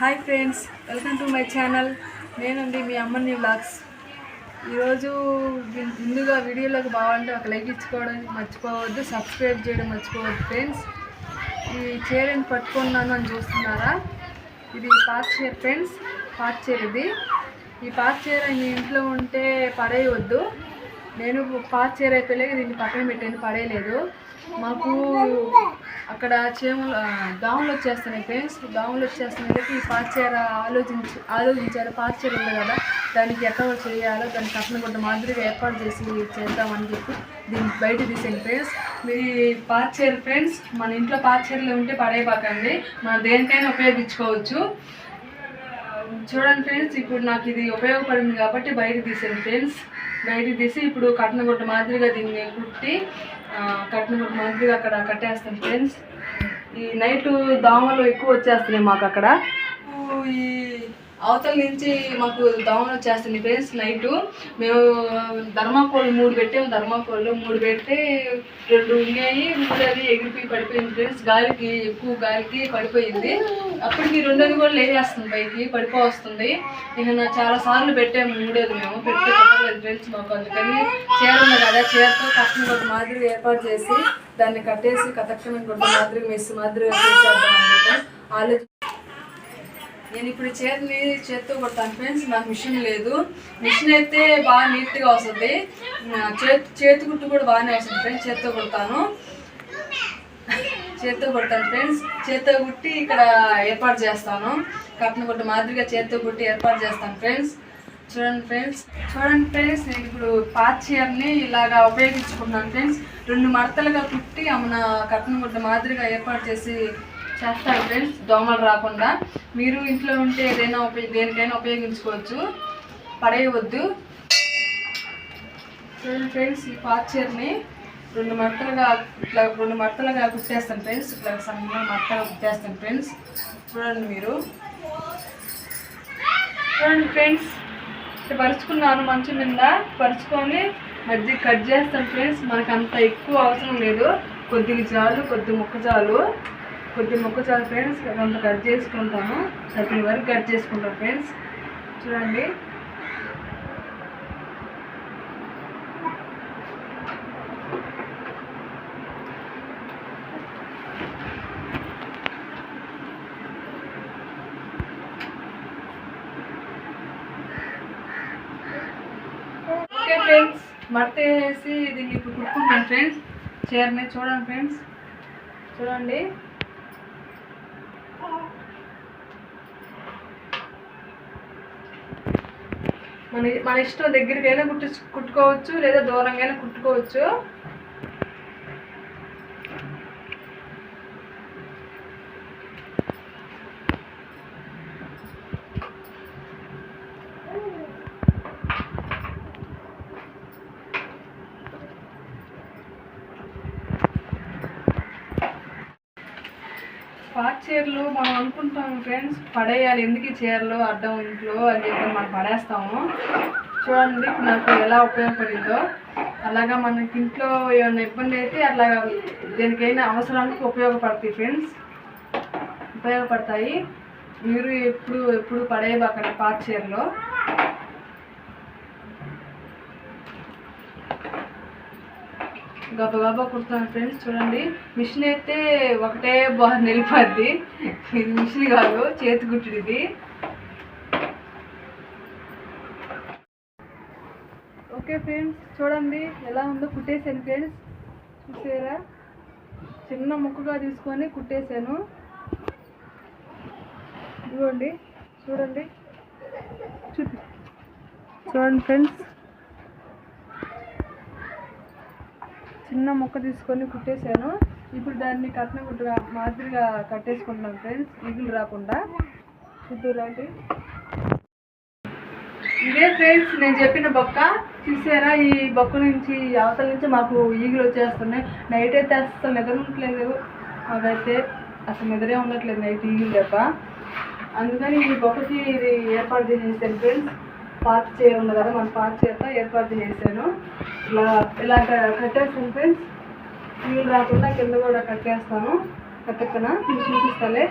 Hi friends welcome to my channel. నేనండి మీ అమ్మని వ్లాగ్స్. ఈరోజు ముందుగా వీడియోలోకి బాగుంటే ఒక లైక్ ఇచ్చుకోవడం మర్చిపోవద్దు సబ్స్క్రైబ్ చేయడం మర్చిపోవద్దు ఫ్రెండ్స్. ఈ చీరని పట్టుకున్నాను అని చూస్తున్నారా? ఇది పాత చీర ఫ్రెండ్స్ పాత చీర ఇది. ఈ పాత చీర మీ ఇంట్లో ఉంటే పడేయవద్దు నేను పాత చీర అయిపోయలేక దీన్ని పక్కన పెట్టాను పడేయలేదు. మాకు అక్కడ చేములు ఆ, చేస్తున్నాయి వచ్చేస్తున్నాయి ఫ్రెండ్స్. దోమలు వచ్చేస్తున్నాయి. ఈ పాత ఆలోచించి ఆలోచించారు. పాత ఉంది కదా. దానికి ఎక్కడ చేయాలో దానికి కట్న గుడ్డ మాదిరిగా ఏర్పాటు చేసి చేద్దామని చెప్పి దీన్ని బయట తీసాను ఫ్రెండ్స్. మీరు ఈ ఫ్రెండ్స్ మన ఇంట్లో పాత ఉంటే పడేయబాకండి. మనం దేనికైనా ఉపయోగించుకోవచ్చు. చూడండి ఫ్రెండ్స్ ఇప్పుడు నాకు ఇది ఉపయోగపడింది కాబట్టి బయట తీసాను ఫ్రెండ్స్. బయట తీసి ఇప్పుడు కట్నగుడ్డ మాదిరిగా దీన్ని కుట్టి కట్టిన మంత్లీ అక్కడ కట్టేస్తాం ఫ్రెండ్స్ ఈ నైట్ దోమలు ఎక్కువ వచ్చేస్తున్నాయి మాకు అక్కడ. ఈ అవతల నుంచి మాకు దోమలు వచ్చేస్తున్నాయి ఫ్రెండ్స్ నైట్. మేము ధర్మాకోల్ మూడు పెట్టాము ధర్మాకోళ్ళు మూడు పెడితే రెండు ఉన్నాయి. అది ఎగిరిపోయి పడిపోయింది ఫ్రెండ్స్. గాలికి ఎక్కువ గాలికి పడిపోయింది. అప్పటికి రెండోది కూడా లేచేస్తుంది పైకి పడిపో వస్తుంది. ఇక చాలా సార్లు పెట్టాము మూడోది మేము. పెడితే ఫ్రెండ్స్ మాకు అందుకని చీర ఉంది కదా చీరతో కష్టం ఒక మాదిరి ఏర్పాటు చేసి దాన్ని కట్టేసి కథక్షణం గుడ్డ మాదిరి మెస్ మాదిరి చేసేద్దాం అనుకుంటాం నేను ఇప్పుడు చీరని చేత్తో కొడతాను ఫ్రెండ్స్ నాకు మిషన్ లేదు. మిషన్ అయితే బాగా నీట్గా వస్తుంది. చేతి చేతి కుట్టు కూడా బాగానే వస్తుంది ఫ్రెండ్స్ చేత్తో కొడతాను. చేత్తో కొడతాను ఫ్రెండ్స్. చేత్తో కుట్టి ఇక్కడ ఏర్పాటు చేస్తాను. కట్న గుట్ట మాదిరిగా చేత్తో కుట్టి ఏర్పాటు చేస్తాను ఫ్రెండ్స్. చూడండి ఫ్రెండ్స్. చూడండి ఫ్రెండ్స్ నేను ఇప్పుడు పాత చీరని ఇలాగా ఉపయోగించుకుంటున్నాను ఫ్రెండ్స్. రెండు మడతలుగా కుట్టి మన కట్న గుడ్డ మాదిరిగా ఏర్పాటు చేసి చేస్తాను ఫ్రెండ్స్ దోమలు రాకుండా. మీరు ఇంట్లో ఉంటే ఏదైనా ఉపయోగ దేనికైనా ఉపయోగించుకోవచ్చు. పడేయవద్దు. చూడండి ఫ్రెండ్స్ ఈ పాచర్ని రెండు మట్టలుగా ఇట్లా రెండు మడతలుగా కుట్టేస్తాను ఫ్రెండ్స్. ఇట్లా సన్నగా మట్టగా కుట్టేస్తాను ఫ్రెండ్స్. చూడండి మీరు. చూడండి ఫ్రెండ్స్. ఇట్లా పరుచుకున్నాను మంచం మీద. పరుచుకొని మధ్య కట్ చేస్తాను ఫ్రెండ్స్. మనకు అంత ఎక్కువ అవసరం లేదు. కొద్దిగా చాలు కొద్ది ముక్క చాలు కొద్ది మొక్కచారు చాలు ఫ్రెండ్స్ కొంత కట్ చేసుకుంటాను సగం వరకు కట్ చేసుకుంటాను ఫ్రెండ్స్. చూడండి. ఓకే ఫ్రెండ్స్ మడత వేసి దీన్ని ఇప్పుడు కుట్టుకుంటాను ఫ్రెండ్స్. చీరని చూడండి ఫ్రెండ్స్. చూడండి. మన మన ఇష్టం దగ్గరికైనా కుట్టు కుట్టుకోవచ్చు లేదా దూరంగా కుట్టుకోవచ్చు. పాత చీరలు మనం అనుకుంటాం ఫ్రెండ్స్ పడేయాలి. ఎందుకు ఈ చీరలు? అడ్డం ఇంట్లో అని చెప్పి మనం పడేస్తాము. చూడండి నాకు ఎలా ఉపయోగపడిందో. అలాగా మనకి ఇంట్లో ఏమైనా ఇబ్బంది అయితే అట్లా దేనికైనా అవసరానికి ఉపయోగపడతాయి ఫ్రెండ్స్ ఉపయోగపడతాయి. మీరు ఎప్పుడు ఎప్పుడు పడేయబాకండి పాత చీరలో. గబగబా కుడుతున్నాను ఫ్రెండ్స్ చూడండి. మిషన్ అయితే ఒకటే బాగా నిలిపద్ది ఇది మిషన్ కాదు చేతి గుట్టుడు ఇది. ఓకే ఫ్రెండ్స్ చూడండి ఎలా ఉందో కుట్టేసాను ఫ్రెండ్స్ చూసారా? చిన్న ముక్కగా తీసుకొని కుట్టేశాను. ఇదిగోండి చూడండి. చూడండి ఫ్రెండ్స్ చిన్న ముక్క తీసుకొని కుట్టేశాను. ఇప్పుడు దాన్ని కట్న కుట్టుగా మాదిరిగా కట్టేసుకుంటున్నాను ఫ్రెండ్స్. ఈగులు రాకుండా. చూద్దురండి ఇదే ఫ్రెండ్స్ నేను చెప్పిన బొక్క. చూసారా? ఈ బొక్క నుంచి అవతల నుంచి మాకు ఈగులు వచ్చేస్తున్నాయి. నైట్ అయితే అసలు నిద్ర ఉండట్లేదు. అదైతే అసలు నిద్రే ఉండట్లేదు. నైట్ ఈగులు తప్ప అందుకని ఈ బొక్కకి ఇది ఏర్పాటు చేసేసాను ఫ్రెండ్స్. పాత చీర ఉంది కదా మన పాత చీరతో ఏర్పాటు చేశాను. ఇలా ఇలా కట్టేస్తాను ఫ్రెండ్స్ నీళ్ళు రాకుండా కింద కూడా కట్టేస్తాను. కట్టకన? నేను చూపిస్తాలే.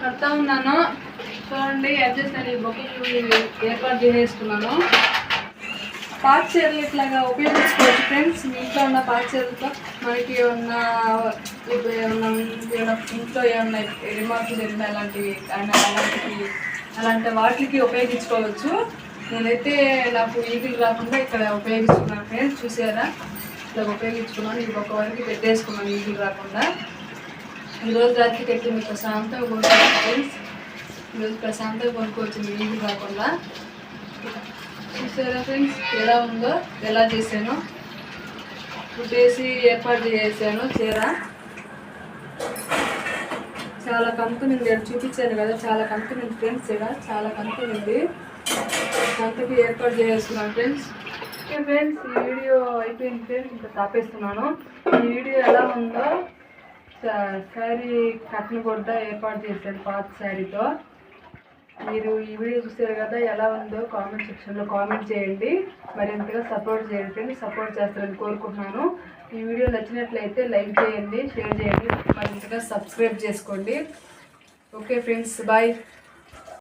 కడతా ఉన్నాను. చూడండి అడ్జస్ట్ అని బొక్కలు ఏర్పాటు చేసేసుకున్నాను పాత చీరలు ఇట్లాగా ఉపయోగించుకోవచ్చు ఫ్రెండ్స్. మీ ఇంట్లో ఉన్న పాత చీరలతో మనకి ఉన్న ఏమన్నా ఇంట్లో ఏమన్నా రిమార్కులు జరిగిన అలాంటివి అలాంటివి అలాంటి వాటికి ఉపయోగించుకోవచ్చు. నేనైతే నాకు ఈగిల్ రాకుండా ఇక్కడ ఉపయోగిస్తున్నాను ఫ్రెండ్స్. చూసారా? ఇట్లా ఉపయోగించుకున్నాను. ఈ ఒక్క వరకు పెట్టేసుకున్నాను ఈగిల్ రాకుండా. ఈరోజు రాత్రికి పెట్టి మీకు ప్రశాంతంగా కొనుక్కోవచ్చు ఫ్రెండ్స్ ఈరోజు ప్రశాంతంగా కొనుక్కోవచ్చు ఈగిల్ కాకుండా. చూసారా ఫ్రెండ్స్ ఎలా ఉందో ఎలా చేశాను. కుట్టేసి ఏర్పాటు చేశాను చీర. చాలా కంపెనీ నేను చూపించాను కదా చాలా కంపెనీ ఉంది ఫ్రెండ్స్ ఇక్కడ చాలా కంపెనీ ఉంది కంపెనీ ఏర్పాటు చేస్తున్నాను ఫ్రెండ్స్ ఓకే ఫ్రెండ్స్ ఈ వీడియో అయిపోయింది ఫ్రెండ్స్ ఇంకా తాపేస్తున్నాను. ఈ వీడియో ఎలా ఉందో శారీ కట్న కూడా ఏర్పాటు చేశాడు పాత శారీతో మీరు ఈ వీడియో చూసారు కదా ఎలా ఉందో కామెంట్ సెక్షన్లో కామెంట్ చేయండి. మరింతగా సపోర్ట్ చేయండి సపోర్ట్ చేస్తారని కోరుకుంటున్నాను. ఈ వీడియో నచ్చినట్లయితే లైక్ చేయండి షేర్ చేయండి మరింతగా సబ్స్క్రైబ్ చేసుకోండి. Okay friends bye